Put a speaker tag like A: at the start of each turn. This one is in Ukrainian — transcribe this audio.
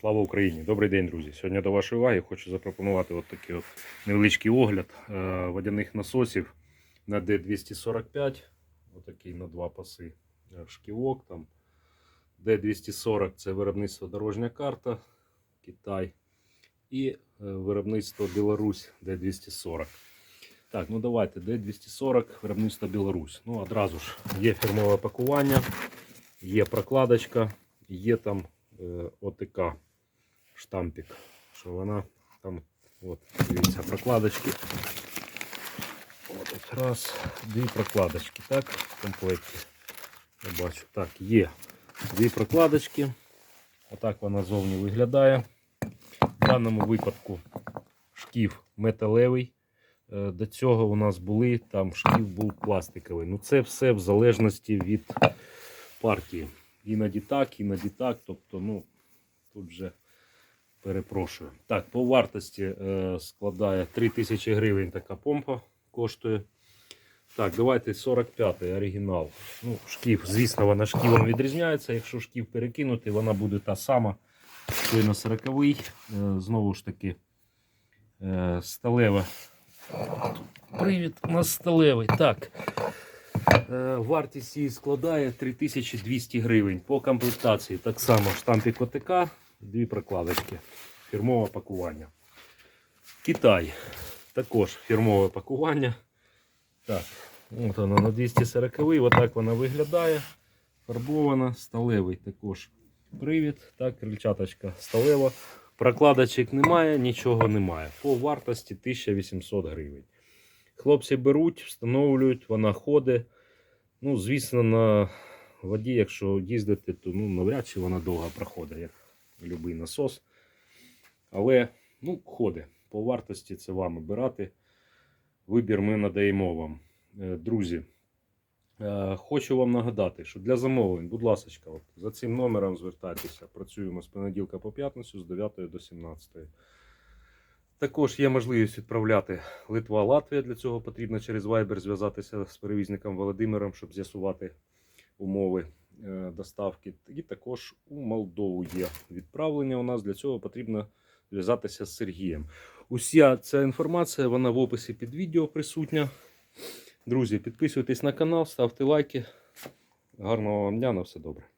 A: Слава Україні! Добрий день, друзі! Сьогодні до вашої уваги хочу запропонувати от такий от невеличкий огляд е, водяних насосів на D245. Отакий на два паси е, шківок. Там. D240 це виробництво дорожня карта Китай. І е, виробництво Білорусь D240. Так, ну давайте D240 виробництво Білорусь. Ну, одразу ж є фірмове пакування, є прокладочка, є там е, ОТК штампик. Що вона там, от, дивіться, прокладочки. От, раз, дві прокладочки, так, в комплекті. Я бачу. Так, є дві прокладочки. Отак вона зовні виглядає. В даному випадку шків металевий. Е, До цього у нас були, там шків був пластиковий. Ну це все в залежності від партії. Іноді так, іноді так. Тобто, ну, тут вже перепрошую. Так, по вартості е, складає 3000 гривень така помпа коштує. Так, давайте 45-й оригінал. Ну, шків, звісно, вона шківом відрізняється. Якщо шків перекинути, вона буде та сама, і на 40-й. Е, знову ж таки, е, сталева. Привід у нас сталевий. Так. Вартість її складає 3200 гривень. По комплектації так само штампік ОТК, дві прокладочки. Фірмове пакування. Китай. Також фірмове пакування. Так, от вона на 240 Отак вона виглядає. Фарбована, сталевий також привід. Так, крильчаточка сталева. Прокладочок немає, нічого немає. По вартості 1800 гривень. Хлопці беруть, встановлюють, вона ходить. Ну, звісно, на воді, якщо їздити, то ну, навряд чи вона довго проходить, будь-який насос. Але ну, ходить. По вартості це вам обирати. Вибір ми надаємо вам. Е, Друзі, е, хочу вам нагадати, що для замовлень, будь ласка, за цим номером звертайтеся. Працюємо з понеділка по п'ятницю з 9 до 17. Також є можливість відправляти Литва, Латвія. Для цього потрібно через Viber зв'язатися з перевізником Володимиром, щоб з'ясувати умови доставки. І також у Молдову є відправлення у нас. Для цього потрібно зв'язатися з Сергієм. Уся ця інформація вона в описі під відео присутня. Друзі, підписуйтесь на канал, ставте лайки. Гарного вам дня, на все добре.